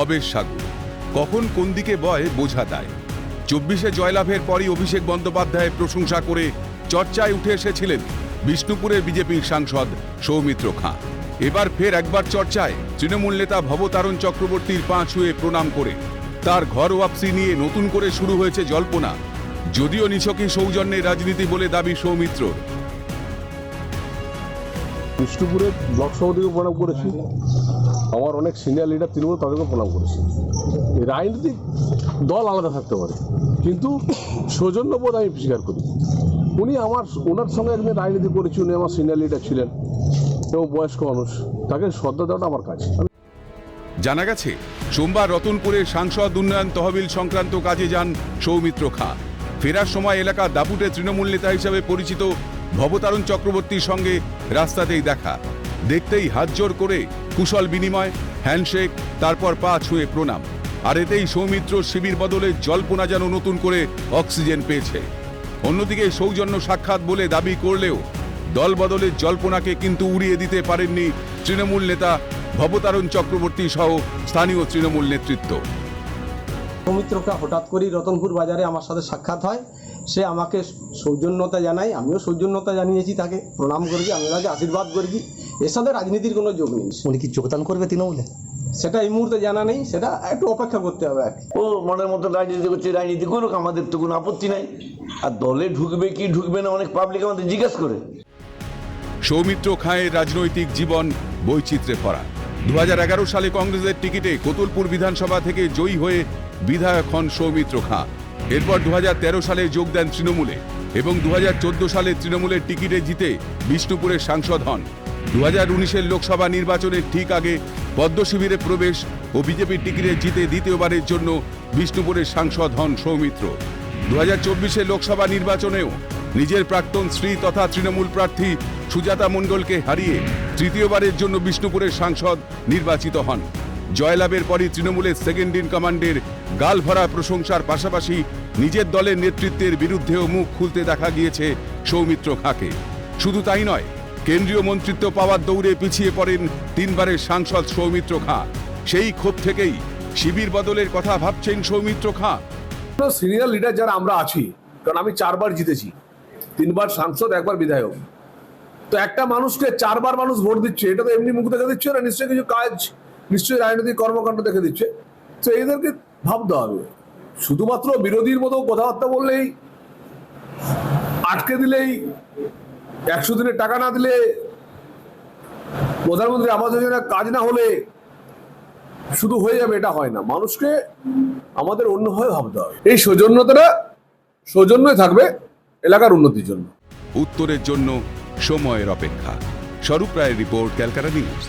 ভবেশ সাগর কখন কোন দিকে বয় বোঝা দেয়। চব্বিশে জয়লাভের পরই অভিষেক বন্দ্যোপাধ্যায়ের প্রশংসা করে চর্চায় উঠে এসেছিলেন বিষ্ণুপুরের বিজেপির সাংসদ সৌমিত্র খাঁ। এবার ফের একবার চর্চায় তৃণমূল নেতা ভবতারণ চক্রবর্তীর পা ছুঁয়ে প্রণাম করে। তার ঘর ওয়াপসি নিয়ে নতুন করে শুরু হয়েছে জল্পনা। যদিও নিছকই সৌজন্যের রাজনীতি বলে দাবি সৌমিত্র। বিষ্ণুপুরে ব্লক সভাপতিকে প্রণাম করেছি আমার অনেক সিনিয়র লিডার তৃণমূল তাদেরকেও প্রণাম করেছি। রাজনৈতিক দল আলাদা থাকতে পারে, কিন্তু সৌজন্যবোধ আমি স্বীকার করি। উনি আমার, ওনার সঙ্গে একদিন রাজনীতি করেছি, উনি আমার সিনিয়র লিডার ছিলেন। এবং বয়স্ক মানুষ, তাকে শ্রদ্ধা দেওয়াটা আমার কাজ। জানা গেছে, সোমবার রতনপুরে সাংসদ উন্নয়ন তহবিল সংক্রান্ত কাজে যান সৌমিত্র খা। ফেরার সময় এলাকার দাপুটে তৃণমূল নেতা হিসেবে পরিচিত ভবতারণ চক্রবর্তীর সঙ্গে রাস্তাতেই দেখা। দেখতেই হাত জোর করে কুশল বিনিময়, হ্যান্ডশেক, তারপর পা ছুঁয়ে প্রণাম। আর এতেই সৌমিত্র শিবির বদলে জল্পনা যেন নতুন করে অক্সিজেন পেয়েছে। অন্যদিকে সৌজন্য সাক্ষাৎ বলে দাবি করলেও দল বদলের জল্পনাকে কিন্তু উড়িয়ে দিতে পারেননি তৃণমূল নেতা ভবতারণ চক্রবর্তী সহ স্থানীয় তৃণমূল নেতৃত্ব। সৌমিত্রকে হঠাৎ করেই রতনপুর বাজারে আমার সাথে সাক্ষাৎ হয়। সে আমাকে সৌজন্যতা জানায়, আমিও সৌজন্যতা জানিয়েছি তাকে। প্রণাম করেছি আমি তাকে আশীর্বাদ করেছি এর সাথে রাজনীতির কোনো যোগ নেই। উনি কি যোগদান করবে তৃণমূলে? সেটা এই মুহূর্তে জানা নেই সেটা একটু অপেক্ষা করতে হবে আর ও মনের মতো রাজনীতি করছে রাজনীতি করুক আমাদের তো কোনো আপত্তি নাই। আর দলে ঢুকবে কি ঢুকবে না অনেক পাবলিক আমাদের জিজ্ঞেস করে। সৌমিত্র খাঁয়ের রাজনৈতিক জীবন বৈচিত্র্যে ভরা। দু সালে কংগ্রেসের টিকিটে কোতুলপুর বিধানসভা থেকে জয়ী হয়ে বিধায়ক হন সৌমিত্র খাঁ। এরপর দু হাজার তেরো সালে যোগ দেন তৃণমূলে এবং দু হাজার চোদ্দ সালে তৃণমূলের টিকিটে জিতে বিষ্ণুপুরের সাংসদ হন। দু হাজার লোকসভা নির্বাচনের ঠিক আগে পদ্ম শিবিরে প্রবেশ ও বিজেপির টিকিটে জিতে দ্বিতীয়বারের জন্য বিষ্ণুপুরের সাংসদ হন সৌমিত্র। দু হাজার লোকসভা নির্বাচনেও নিজের প্রাক্তন স্ত্রী তথা তৃণমূল প্রার্থী সুজাতা মণ্ডলকে হারিয়ে তৃতীয়বারের জন্য বিষ্ণুপুরের সাংসদ নির্বাচিত হন। জয়লাভের পরই তৃণমূলের সেকেন্ড ইন কমান্ডের গালভরা প্রশংসার পাশাপাশি নিজের দলের নেতৃত্বের বিরুদ্ধেও মুখ খুলতে দেখা গিয়েছে সৌমিত্র খাঁকে। শুধু তাই নয় কেন্দ্রীয় মন্ত্রিত্ব পাওয়ার দৌড়ে পিছিয়ে পড়েন তিনবারের সাংসদ সৌমিত্র খাঁ। সেই ক্ষোভ থেকেই শিবির বদলের কথা ভাবছেন সৌমিত্র খাঁ। সিনিয়র লিডার যারা আমরা আছি, কারণ আমি চারবার জিতেছি, তিনবার সাংসদ, একবার বিধায়ক। তো একটা মানুষকে চারবার মানুষ ভোট দিচ্ছে, এটা তো এমনি মুখ দেখে দিচ্ছে না নিশ্চয়ই কিছু কাজ, নিশ্চয়ই রাজনৈতিক কর্মকাণ্ড দেখে দিচ্ছে। তো এদেরকে ভাবতে হবে। শুধুমাত্র বিরোধীর মতো কথাবার্তা বললেই, আটকে দিলেই একশো দিনের টাকা না দিলে প্রধানমন্ত্রী আবাস যোজনা কাজ না হলে শুধু হয়ে যাবে, এটা হয় না। মানুষকে আমাদের অন্যভাবে ভাবতে হবে। এই সৌজন্যতাটা সৌজন্যই থাকবে এলাকার উন্নতির জন্য। উত্তরের জন্য সময়ের অপেক্ষা। স্বরূপ রায়ের রিপোর্ট ক্যালকাটা নিউজ।